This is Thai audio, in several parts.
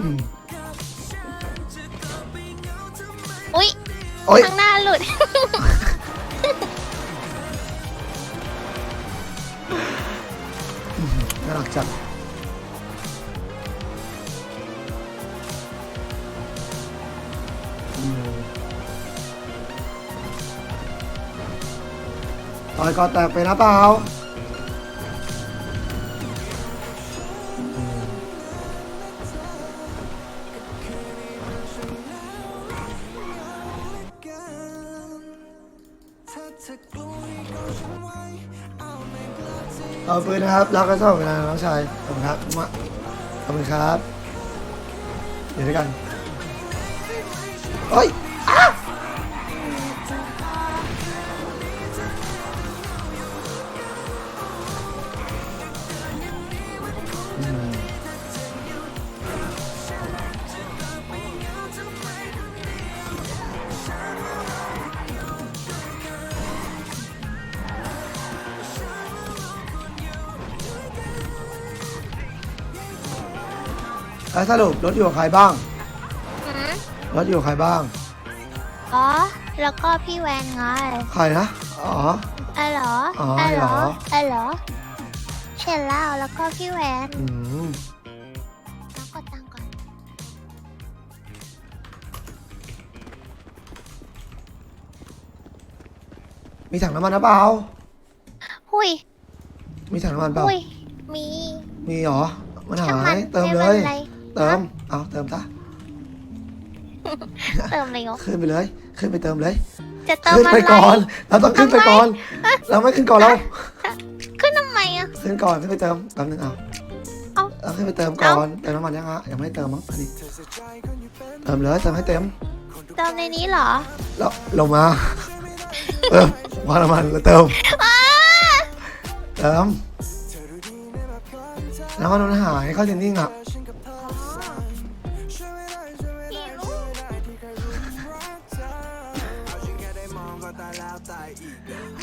อืมอุ๊ยโอ้ยข้างหน้าหลุด น่ารักจังอืมต่อยก่อนแตกไปนะเปล่า เอาปืนนะครับ รักกันสองเวลาน้องชาย ขอบคุณครับมาขอบคุณครับ เดี๋ยวด้วยกันโอ้ย แล้วสรุปรถอยู่กับใครบ้าง หืมรถอยู่กับใครบ้าง อ๋อ แล้วก็พี่แวนไงใครนะ อ๋อ อ๋อเหรออ๋ออ๋อเหรอเหรอ อ๋อเหรอเช่นแล้วแล้วก็พี่แวนอืมแล้วกดตังค์ก่อน มีถังน้ำมันนะเปล่า หุยมีถังน้ำมันเปล่า หุยมีมีเหรอ มันหาช่างมันยเติมไเลยป็นไร เติม เอาเติมซะเติมเลยเหรอขึ้นไปเลย ขึ้นไปเติมเลย จะเติมขึ้นอะไปไรก่อน เราต้องขึ้นไปก่อน เราไม่ขึ้นก่อนเรา ขึ้นทำไมอะ ขึ้นก่อนขึ้นไปเติมแป๊บนึงเอาเอา เอาขึ้นไปเติมก่อนเติมน้ำมันยังฮะยังไม่เติมมั้งอันนี้เติมเลยเติมให้เต็มเติมในนี้เหรอแล้วลงมาเติมวางน้ำมันแล้วเติมอ้าเติมน้ำมันมันหายเข้าเจนนิ่งอะ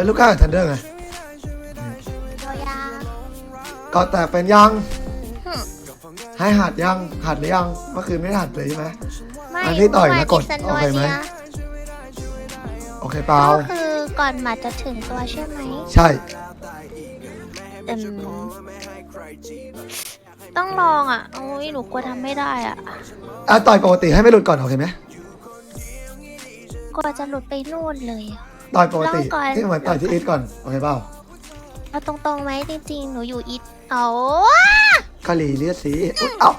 เป็นลูกค้ากับทันเดอร์ไงโดยาก็แต่เป็นยัง หึให้หัดยังหัดหรือยังเมื่อคืนไม่ได้หัดเลยใช่ไหม ไม่อันที่ต่อยนะกดเมื่วาโอเคไหมดิฉันนวดนี่ยโอเคเปล่าก็คือก่อนหมาจะถึงตัวใช่ไหมใช่อืมต้องลองอะโอ้ยหนูกลัวทำไม่ได้อะอะต่อยปกติให้ไม่หลุดก่อนโอเคไหมกลัวจะหลุดไปนู่นเลยอะ ต่อยปกติลองก่อน ที่เหมือนต่อยที่อีทก่อนโอเคเปล่าเอาตรงๆไหมจริงๆ หนูอยู่อีทเอากะหรี่เลือดสีอุ๊ยเอ้า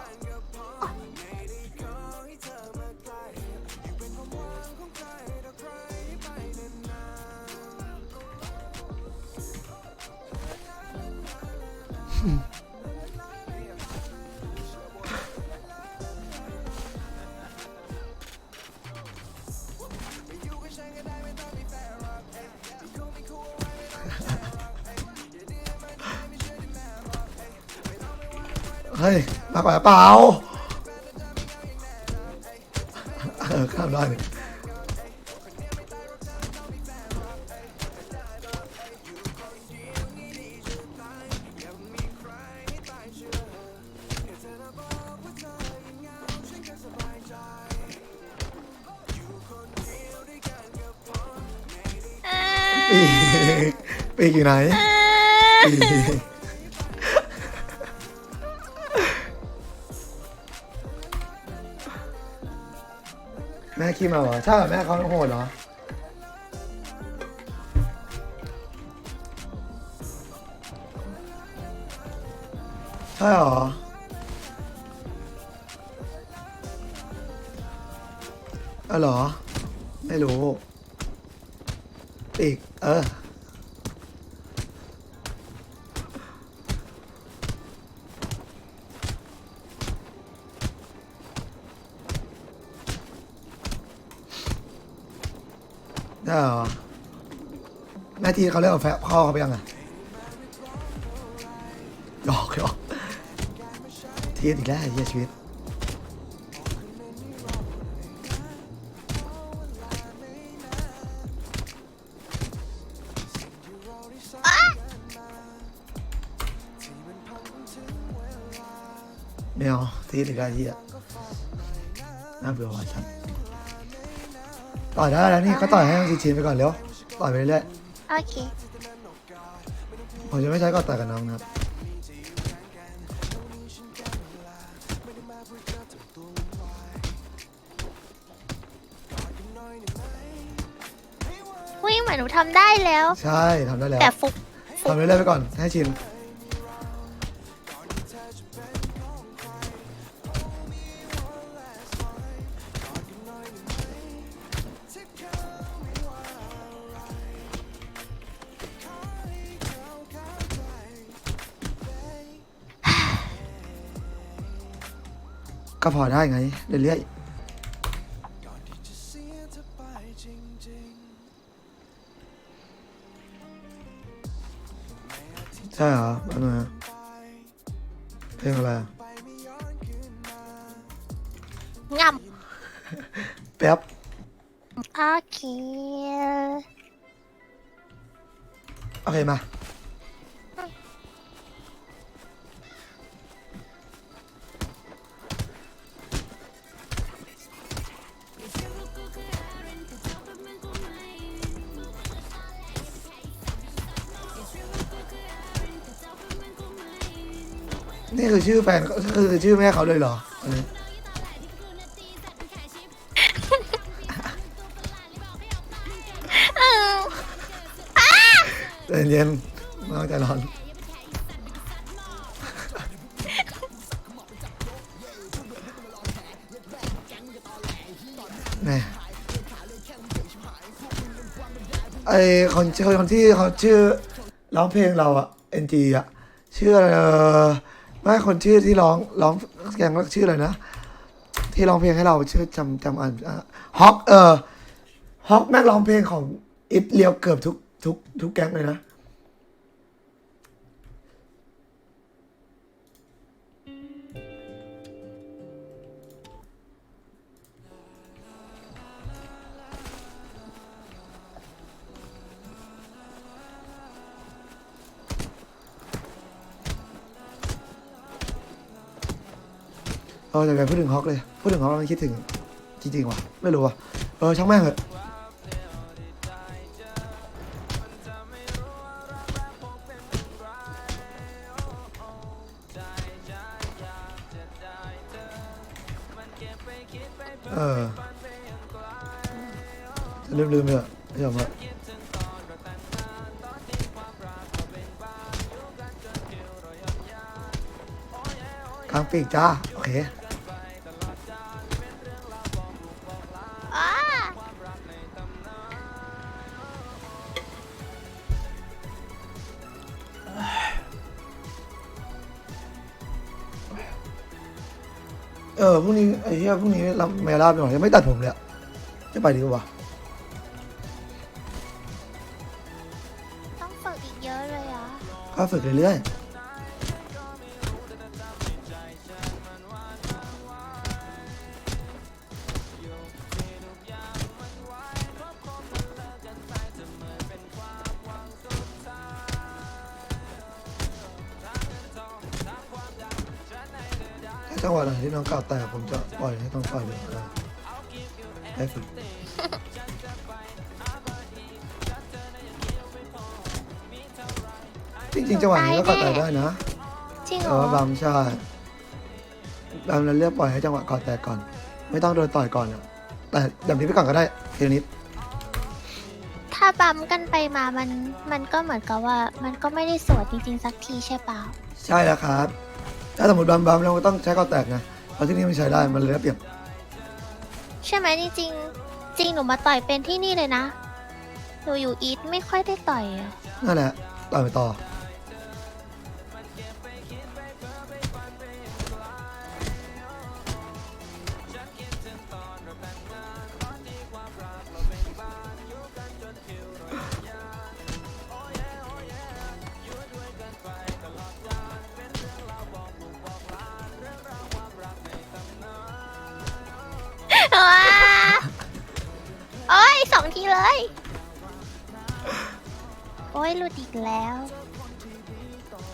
เฮ้ย มากกว่าเปล่าเออข้ามได้เลยปีกปีกอยู่ไหนปีก แม่ขี้มาเหรอใช่เหรอแม่เขาโหดเหรอใช่เหรอเออเหรอ ไม่รู้ อีก เออ ได้เหรอแม่ทีเขาเรียกว่าแฟะพ่อเขาไปยังไงหยอกหยอกทีอีกแล้วไอ้เหี้ยชีวิต ไม่เอาทีอีกแล้วไอ้เหี้ยน่าเบื่อว่ะฉัน ต่อยได้แล้วนี่ก็ต่อยให้ชินๆไปก่อนเร็วต่อยไปเรื่อยโอเค ๆผมจะไม่ใช้ก็ต่อยกับน้องนะครับวิ่งเหมือนหนูทำได้แล้ว ใช่ทำได้แล้วแต่ฟุก ทำเรื่อยๆไปก่อนให้ชิน ก็พอได้ไง เรื่อยๆ ใช่เหรอแป๊บนึงนะเพลงอะไรอะงแป๊บำโอเค โอเคมา นี่คือชื่อแฟนคือชื่อแม่เขาเลยเหรออันนี้ใจเย็นน้องใจร้อนแม่ไอคนชื่อคนที่เขาชื่อร้องเพลงเราอะเอ็นจีอะชื่ออะไรเออ ไม่คนชื่อที่ร้องร้องแกงก็ชื่ออะไรนะ ที่ร้องเพลงให้เราชื่อจำจำอ่านฮอกเออฮอกแม่งร้องเพลงของอิฟเลียวเกือบทุกทุกทุกแก๊งเลยนะ เออแต่ไปพูดถึงฮอกเลย พูดถึงฮอกมันคิดถึง จริงๆว่ะ ไม่รู้ว่ะ เออช่างแม่งเหอะเออลืมลืมเลยอะไม่ยอมอะกลางปีกจ้า โอเค เออพรุ่งนี้ไอ้เหี้ยพรุ่งนี้รับเมลาบหน่อยยังไม่ตัดผมเลยอะจะไปดีกว่าต้องฝึกอีกเยอะเลยอะก็ฝึกเรื่อยๆ ถ้าจังหวะไหนที่น้องกล่าวแตกผมจะปล่อยให้ต้องปล่อยเลยนะให้ฝึกจริงๆจังหวะนี้ก็กล่าวแตกได้นะจริงเหเอรออบัมใช่บัมเราเลือกปล่อยให้จังหวะก่อนแตกก่อน ไม่ต้องโดนต่อยก่อนอะแต่อย่างนี้ไปก่อนก็ได้เทีนิดถ้าบัมกันไปมามันมันก็เหมือนกับว่า มันก็ไม่ได้สวดจริงๆสักทีใช่เปล่า ใช่แล้วครับ ถ้าสมมติบัมบัมเราก็ต้องใช้ก่อนแตกนะเพราะที่นี่มันใช้ได้มันเลยได้เปรียบใช่ไหมจริงๆจริงหนูมาต่อยเป็นที่นี่เลยนะหนูอยู่อีทไม่ค่อยได้ต่อยอะนั่นแหละต่อยไปต่อ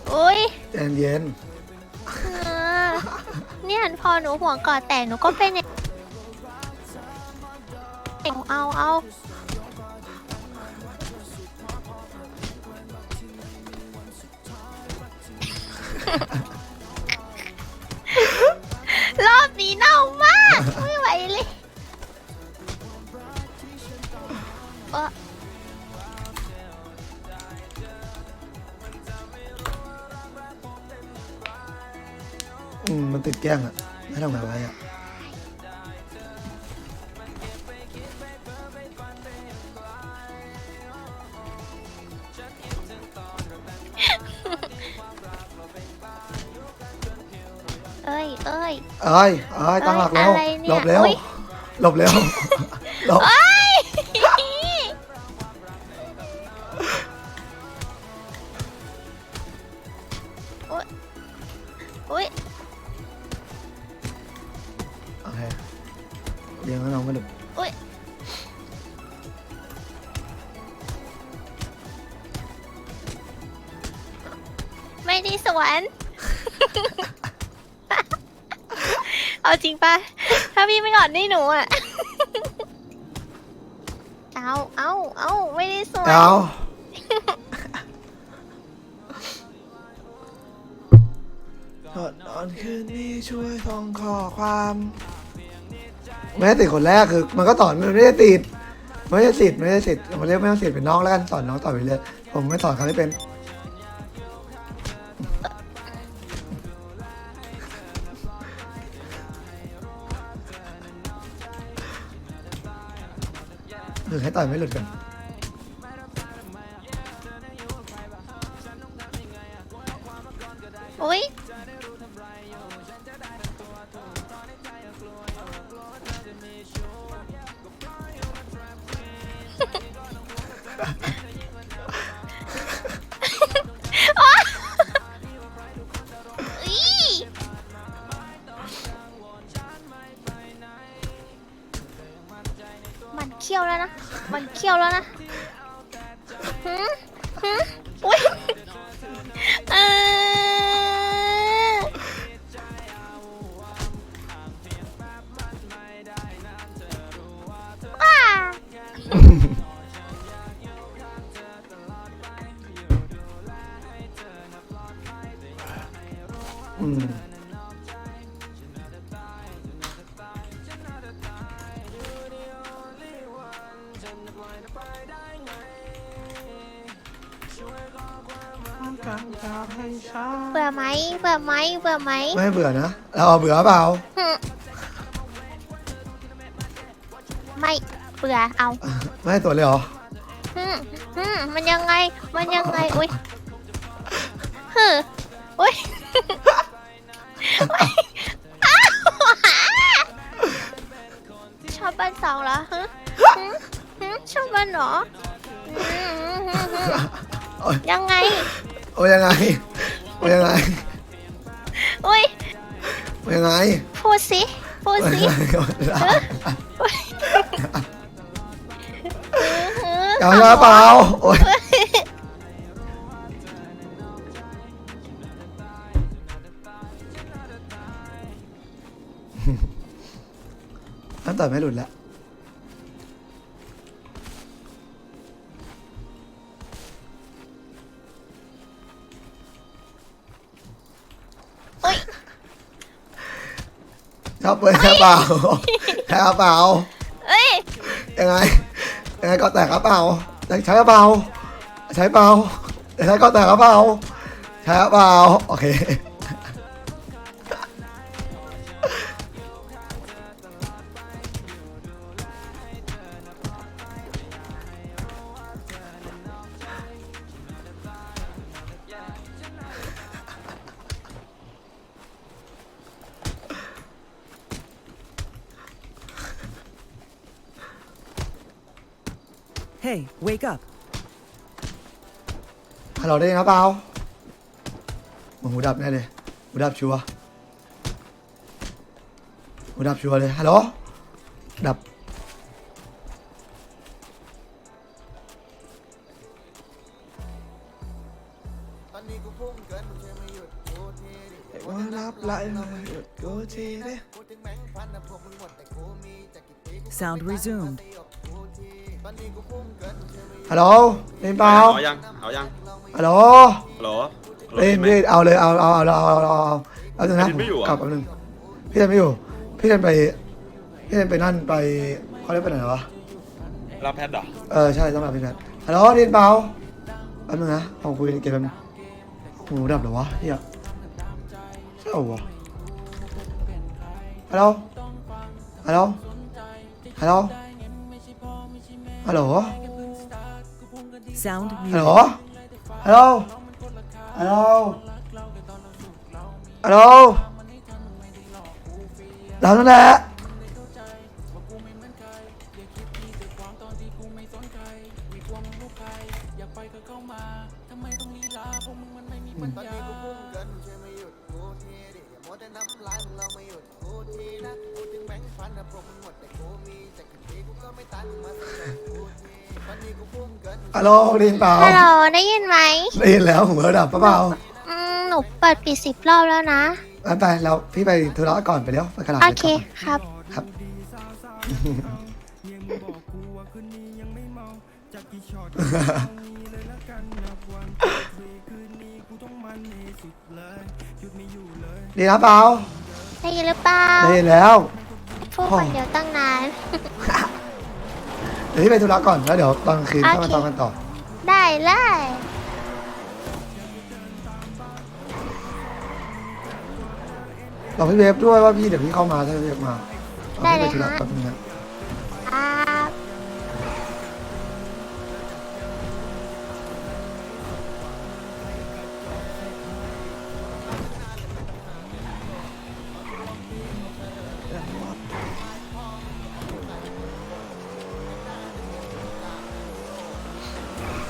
โอ้ยใจเย็นเออเนี่ยพอหนูห่วงก่อแตกหนูก็เป็นอย่างเอาเอาร แกล้งอะไม่ทำไงไว้อะเอ้ยเอ้ย เอ้ยเอ้ยตั้งหลักแล้ว อะไรเนี่ยหลบเร็วอุ๊ย หลบเร็วหลบ เอ้ ไม่ได้สวน เอาจริงปะถ้าพี่ไม่กอดได้หนูอะ เอาเอาเอาไม่ได้สวนเอาก่อนนอนคืนนี้ช่วยส่งข้อความไม่ได้ติดคนแรกคือ มันก็สอนมันไม่ได้ติดไม่ได้ติดไม่ได้ติดมันเรียกไม่ต้องติดเป็นน้องแล้วกันสอนน้องต่อไปเรื่อยผมไม่สอนเขาไม่เป็น คือให้ต่อยไม่หลุดกัน เคี้ยวแล้วนะ มันเคี้ยวแล้วนะฮึฮึอุ้ยเออ เบื่อไหมเบื่อไหมเบื่อไหมไม่เบื่อนะ เราเอาเบื่อเปล่า หึไม่เบื่อเอาไม่ให้ตัวเลยเหรอ หึหึมันยังไง มันยังไงอุ้ยฮึอุ้ยอ้าวชอบบ้านสองเหรอฮะหึหึ ชอบบ้านเหรอหึหึหึหึโอ๊ยยังไง โอ้ยยังไงโอ้ยยังไงอุ้ย โอ้ยยังไงพูดสิ พูดโอ้ยสิยังไงหึเอาละเปล่าโอ้ยตั้งแต่ไม่หลุดแล้ว ชอบเปิดใช่เปล่าใช่เปล่าเอ้ยยังไงยังไงก็แตกกระเป๋าใช้กระเป๋าใช้เปล่าใช้ก็แตกกระเป๋าใช้เปล่าโอเค Wake up. ฮัลโหลได้ยินครับเปล่าโอ้หูดับแน่เลยหูดับชัวร์หูดับชัวร์เลยฮัลโหลดับ Sound resumed. ฮัลโหลเล่นเปล่าเอายังเอายังฮัลโหลฮัลโหลเล่นเล่นเอาเลยเอาเอาเอาเอาเอาเอาเอาเอาหนึ่งนะพี่ไม่อยู่เหรอกลับแป๊บนึงพี่เล่นไม่อยู่ พี่เล่นไปพี่เล่นไปนั่นไปเขาเล่นไปไหนวะรับแพทย์เหรอเออใช่ต้องรับพี่แพทฮัลโหลเล่นเปล่าแป๊บนึงนะเอาคุยเกมแป๊บนึงหูดับเหรอวะเฮียใช่เหรอวะฮัลโหลฮัลโหลฮัลโหลฮัลโหล Sound ฮัลโหล muted. ฮัลโหลฮัลโหลฮัลโหลเรานั่นแหละ ฮัลโหลได้ยินเปล่าฮัลโหลได้ยินไหมได้ยินแล้วหัวดับปะเปล่าอืมหนูเปิดปิดสิบรอบแล้วนะงั้นไปเราพี่ไปธุระก่อนไปเดี๋ยวไปขนาดโอเคครับครับ ดีนะเปล่าได้ยินหรือเปล่าได้ยินแล้วพูดคนเดียวตั้งนานเดี๋ยวพี่ไปธุระก่อนแล้วเดี๋ยวตอนกลางคืนโอเคเข้ามาตอนกันต่อ ได้เลยบอกพี่เวฟด้วยว่าพี่เดี๋ยวพี่เข้ามาถ้าพี่เวฟมาอาได้พี่เลไปยธุระฮะแป๊บนึงนะ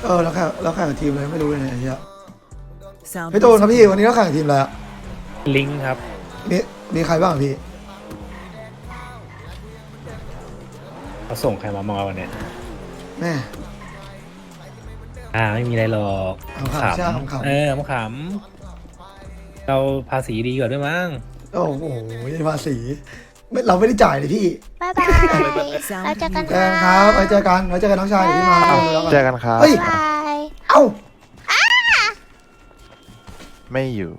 เออแล้วแข่งแล้วแข่งกับทีมอะไรไม่รู้เลยเนี่ยไอ้เฮีย Sound พี่ตูนครับ resumed. พี่วันนี้เราแข่งกับทีมอะไรอะลิงก์ครับ มีมีใครบ้างอะพี่ เขาส่งใครมามองวันเนี้ยแม่ อ่า ไม่มีอะไรหรอกขำๆใช่ขำๆเออขำๆเราภาษีดีกว่าด้วยมั้ง โอ้โหภาษี ไม่เราไม่ได้จ่ายเลยพี่บ๊ายบายแล้วเจอกันเจอกันครับไว้เจอกันไว้เจอกันน้องชายเดี๋ยวพี่มาเอาธุระก่อนเจอกันครับ เฮ้ย บ๊ายบายเอ้าไม่อยู่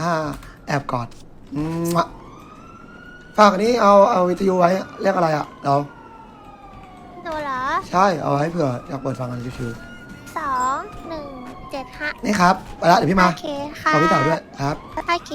อ่าแอบกอดอืมอะฝากอันนี้เอาเอาวิทยุไว้เรียกอะไรอะเราหนูเหรอ ใช่เอาไว้เผื่ออยากเปิดฟังกันชิว สองหนึ่งเจ็ดห้าๆนี่ครับไปละเดี๋ยวพี่มาโอเคค่ะขอพี่เต่าด้วยครับ โอเค